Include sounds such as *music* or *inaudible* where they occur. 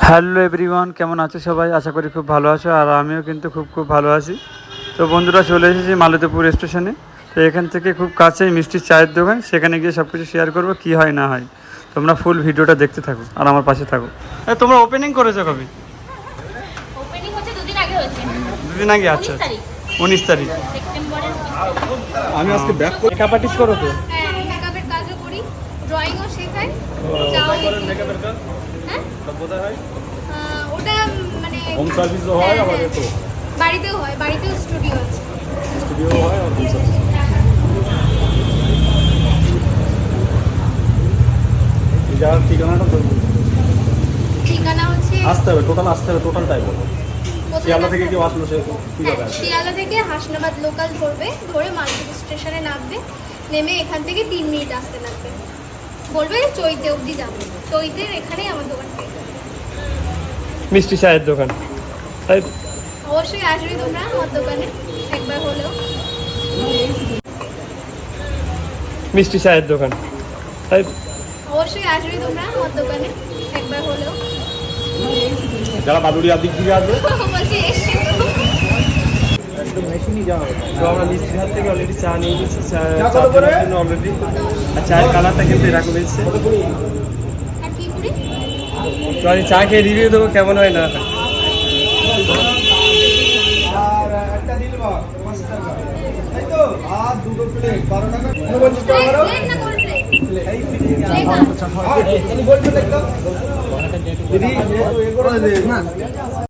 Hello everyone কেমন আছো সবাই? আশা করি খুব ভালো আছো আর আমিও কিন্তু খুব খুব ভালো আছি। তো বন্ধুরা চলে এসেছি মালতীপুর স্টেশনে। তো এখান থেকে খুব কাছেই মিষ্টির চায়ের দোকান সেখানে গিয়ে সব কিছু শেয়ার করব কী হয় না হয়। তোমরা ফুল ভিডিওটা দেখতে থাকো আর আমার পাশে থাকো। তোমরা ওপেনিং করেছ কবে? ওপেনিং হচ্ছে দুদিন আগে আচ্ছা। উনিশ তারিখ। আমি আজকে ব্যাক করো তো হ্যাঁ মেকআপের কাজও করি ড্রয়িংও শেখাই চাও হ্যাঁ? ওটা মানে হোম সার্ভিসও হয় আবার বাড়িতেও হয় বাড়িতেও স্টুডিও আছে। স্টুডিও হয় আর হোম সার্ভিস এই ঠিকানাটা তো ঠিকানা হচ্ছে আসতে হবে টোটাল আসতে হবে টোটালটাই বলো শিয়ালদা থেকে কেউ আসলো সে হ্যাঁ, শিয়ালদা থেকে হাসনাবাদ লোকাল ধরবে ধরে মালদ্বীপ স্টেশনে নামবে নেমে এখান থেকে তিন মিনিট আসতে লাগবে। বলবে চৈতে অবধি যাবে। চৈতের এখানেই আমার দোকান মিষ্টি চায়ের দোকান। অবশ্যই আসবে তোমরা আমার দোকানে একবার হলেও। মিষ্টি চায়ের দোকান। অবশ্যই আসবে তোমরা আমার দোকানে একবার হলেও। যারা বাদুড়িয়ার দিক থেকে আসবে। *laughs* বলছি মেশিনই যাওয়া হবে। তো আমরা মিষ্টির হাত থেকে অলরেডি চা নিয়ে নিয়েছি চা চা জন্য অলরেডি আর চায়ের কালারটা কিন্তু এরকম এসছে আর কি করি? তো আমি চা খেয়ে রিভিউ দেবো কেমন হয় না হয়।